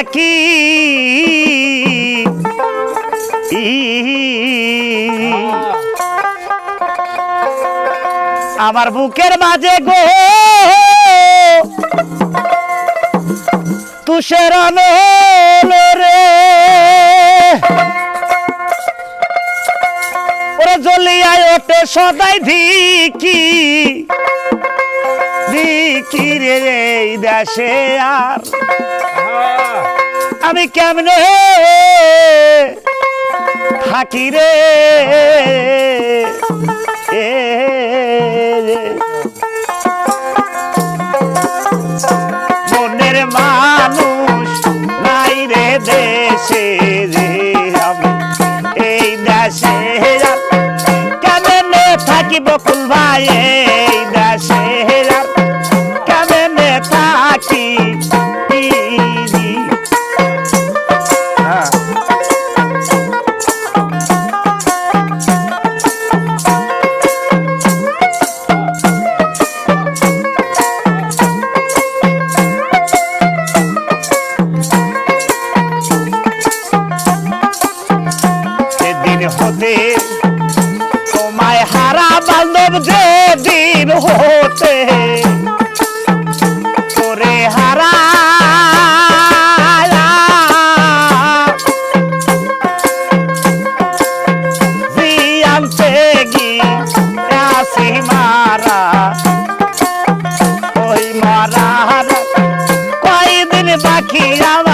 থাকি আমার বুকের মাঝে গো, তুষের রে। ওরে জ্বলিয়ায় ওঠে সদাই ধিকি ধিকি রে দেশে আর আমি কেমন থাকি রে। মনের মানুষ নাই রে দেশে রে আমি। এই দেশে কেমনে থাকি বকুল ভাই বান্ধব যে দিন হতে তোরে হারা। মারা ওই মারা কয়দিন বাকি আমার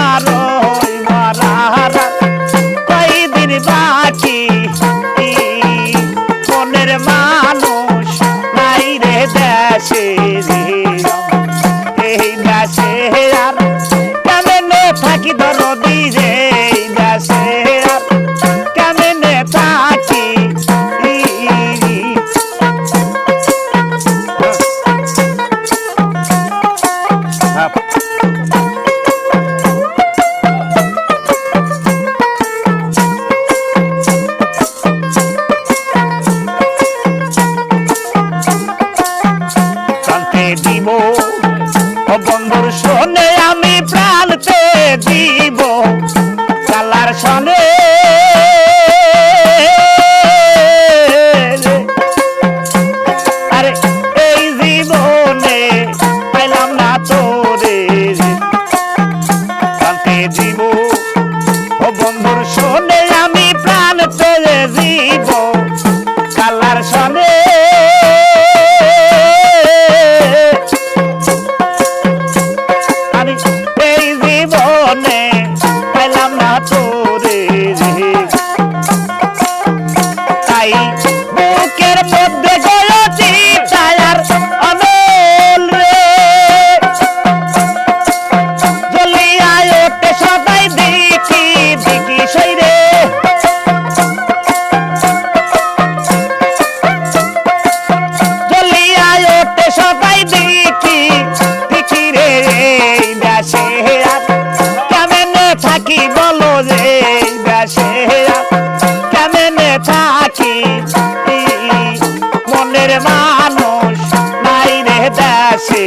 মনের মানুষ নাই রে দেশে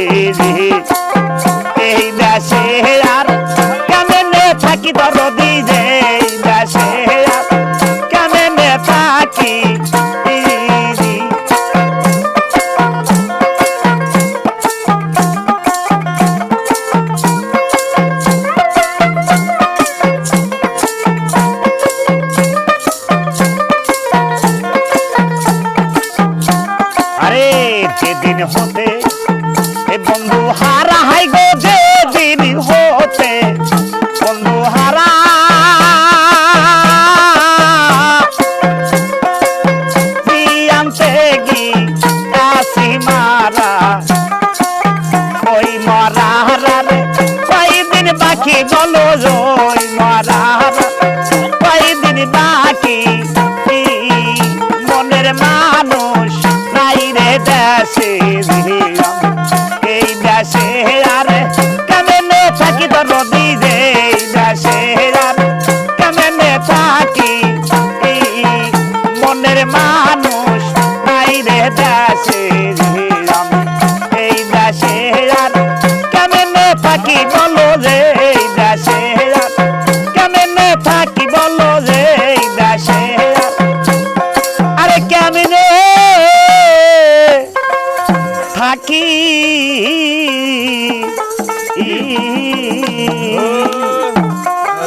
এই দেশে আর কেমনে থাকি দরদি যেদিন হতে এ বন্ধু হারা হাই গো যেদিন হতে, বন্ধু হারা। আনতে গি আসি মারা, ওই মারা রে কয়দিন বাকি বলো থাকি বলো রে দাসে কেমনে থাকি বলো রে দাসে আরে কেমনে থাকি?